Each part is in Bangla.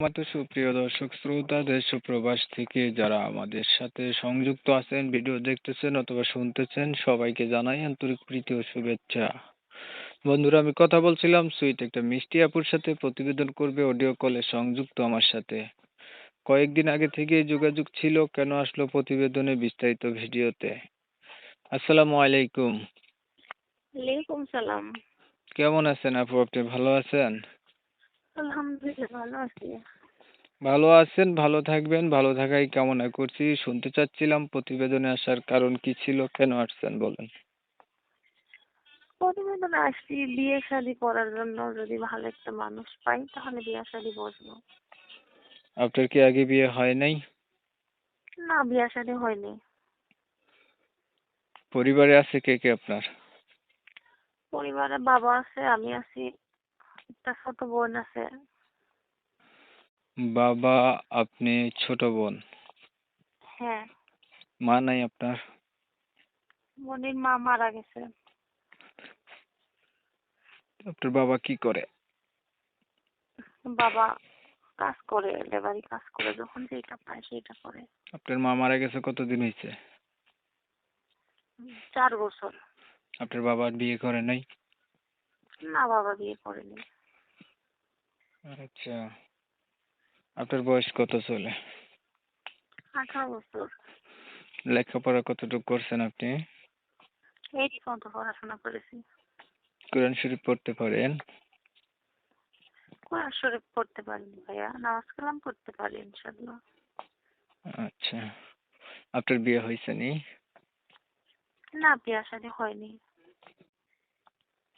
আমাদের সুপ্রিয় দর্শক শ্রোতা দেশ ও প্রবাস থেকে যারা আমাদের সাথে সংযুক্ত আছেন ভিডিও দেখতেছেন অথবা শুনতেছেন সবাইকে জানাই আন্তরিক প্রীতি ও শুভেচ্ছা। বন্ধুরা আমি কথা বলছিলাম সুইট একটা মিষ্টি আপুর সাথে প্রতিবেদন করবে অডিও কলে সংযুক্ত আমার সাথে। কয়েকদিন আগে থেকে যোগাযোগ ছিল কেন আসলো প্রতিবেদনে বিস্তারিত ভিডিওতে। আসসালামু আলাইকুম। ওয়ালাইকুম সালাম। কেমন আছেন আপু? আপনি ভালো আছেন? আলহামদুলিল্লাহ ভালো আছি। ভালো আছেন ভালো থাকবেন ভালো থাকাই কামনা করছি। শুনতে চাচ্ছিলাম প্রতিবেদনে আসার কারণ কি ছিল কেন আসছেন বলেন? প্রতিবেদন আসছি বিয়ে শাদি করার জন্য। যদি ভালো একটা মানুষ পাই তাহলে বিয়ে শাদি বসবো। আপনার কি আগে বিয়ে হয় নাই? না বিয়ে শাদি হয়নি। পরিবারে আছে কে কে আপনার? পরিবারে বাবা আছে আমি আছি। ছোট বোন আছে। বাবা আপনি ছোট বোন? হ্যাঁ। মা নাই আপনার? বোনের মা মারা গেছে। আপনার বাবা কি করে? বাবা কাজ করে লেবারি কাজ করে যখন যেটা পায় সেটা করে। আপনার মা মারা গেছে কতদিন হয়েছে? চার বছর। আপনার বাবা আর বিয়ে করে নাই? না বাবা বিয়ে করেনি। আচ্ছা। আপনার বয়স কত চলে? আঠারো বছর। লেখাপড়া কতটুকু করছেন আপনি? এই পর্যন্ত পড়াশোনা করেছি। কোরআন শরীফ পড়তে পারেন? কোরআন শরীফ পড়তে পারিনি ভাইয়া। নামাজ কালাম পড়তে পারি ইনশাল্লাহ আচ্ছা। আপনার বিয়ে হয়েছে নি? না বিয়ে শাদী হয়নি।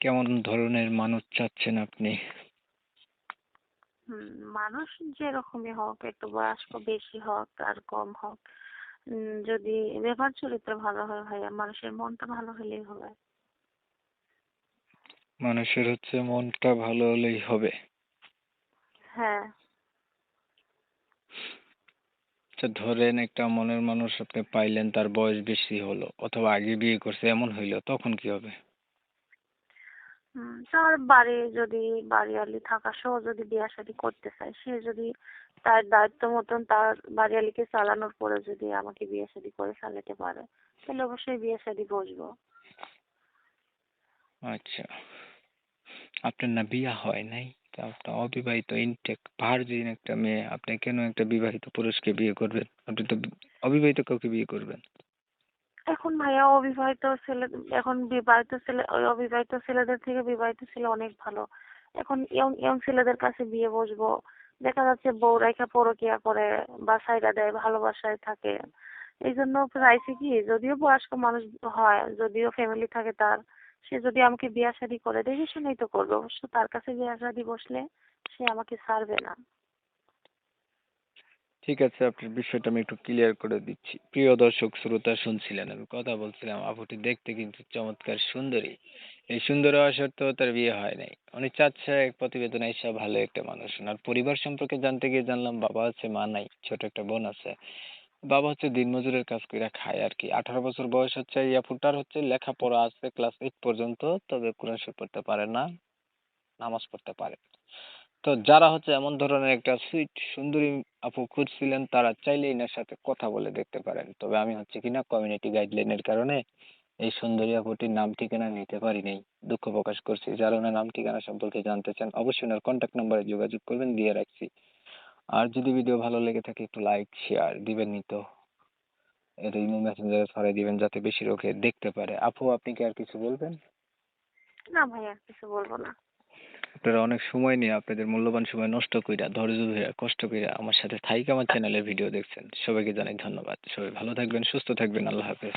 কেমন ধরনের মানুষ চাচ্ছেন আপনি? হুম, মানুষ যেরকমই হোক একটু বয়স্ক বেশি হোক আর কম হোক যদি ব্যবহার চরিত্র ভালো হয় ভাইয়া মানুষের মনটা ভালো হলেই হবে। মানুষের হচ্ছে মনটা ভালো হলেই হবে। হ্যাঁ। আচ্ছা ধরেন একটা মনের মানুষ আপনি পাইলেন তার বয়স বেশি হলো অথবা আগে বিয়ে করছে এমন হইল তখন কি হবে? তার বাড়ি যদি বাড়িয়ালি থাকা সহ যদি বিয়ে শাদী করতে চায়, সে যদি তার দায়িত্ব মতন তার বাড়িয়ালিকে চালানোর পরে যদি আমাকে বিয়ে শাদী করে চালাতে পারে, তাহলে অবশ্যই বিয়ে শাদী বসবো। আচ্ছা। আপনার না বিয়ে হয় নাই? তা আপনার অবিবাহিত ইনটেক ভার্জিন একটা মেয়ে, আপনি কেন একটা বিবাহিত পুরুষকে বিয়ে করবেন? আপনি তো অবিবাহিত কাউকে বিয়ে করবেন। এখন ভাইয়া অবিবাহিত ছেলে, এখন বিবাহিত ছেলে, ওই অবিবাহিত ছেলেদের থেকে বিবাহিত ছেলে অনেক ভালো। এখন ইয়ং ইয়ং ছেলেদের কাছে বিয়ে বসবো। দেখা যাচ্ছে বউ রেখা পরকিয়া করে, বা সাইডা দেয়, ভালোবাসায় থাকে। এই জন্য চাইছি কি, যদিও বয়স্ক মানুষ হয়, যদিও ফ্যামিলি থাকে তার, সে যদি আমাকে বিয়া শাদি করে দেখে শুনেই তো করবে। অবশ্য তার কাছে বিয়া শাদি বসলে সে আমাকে ছাড়বে না। ঠিক আছে, আপনার বিষয়টা আমি একটু ক্লিয়ার করে দিচ্ছি। প্রিয় দর্শক, শ্রোতা শুনছিলেন, আমি কথা বলছিলাম, আপুটি দেখতে কিন্তু চমৎকার সুন্দরী। এই সুন্দর হওয়া সত্ত্বেও তার বিয়ে হয় নাই। উনি চাচ্ছে এক প্রতিবেদনে এসে ভালো একটা মানুষ। আর পরিবার সম্পর্কে জানতে গিয়ে জানলাম, বাবা আছে মা নাই, ছোট একটা বোন আছে। বাবা হচ্ছে দিনমজুরের কাজ করে খায় আর কি আঠারো বছর বয়স হচ্ছে, এই আপুটার হচ্ছে লেখাপড়া আছে ক্লাস এইট পর্যন্ত, তবে কোরআন শরীফ পড়তে পারে না, নামাজ পড়তে পারে। তো যারা হচ্ছে এমন ধরনের একটা সুইট সুন্দরী আপু খুঁজছিলেন, তারা চাইলে এনার সাথে কথা বলে দেখতে পারেন। তবে আমি হচ্ছে কিনা কমিউনিটি গাইডলাইনের কারণে এই সুন্দরী আপুটির নাম ঠিকানা নিতে পারি নাই দুঃখ প্রকাশ করছি। যারা ওনার নাম ঠিকানা সম্পর্কে জানতে চান, অবশ্যই ওনার কন্ট্যাক্ট নাম্বারে যোগাযোগ করবেন, দিয়ে রাখছি। আর যদি ভিডিও ভালো লেগে থাকে, একটু লাইক শেয়ার দিবেন নি তো। এটা ইমো মেসেঞ্জারে ছড়াই দিবেন, যাতে বেশি লোকে দেখতে পারে। আপু, আপনি কি আর কিছু বলবেন? না ভাইয়া কিছু বলব না। আপনারা অনেক সময় নিয়ে আপনাদের মূল্যবান সময় নষ্ট কইরা, ধৈর্য ধইরা, কষ্ট কইরা আমার সাথে থাইকা আমার চ্যানেলের ভিডিও দেখছেন। সবাইকে জানাই ধন্যবাদ। সবাই ভালো থাকবেন, সুস্থ থাকবেন। আল্লাহ হাফেজ।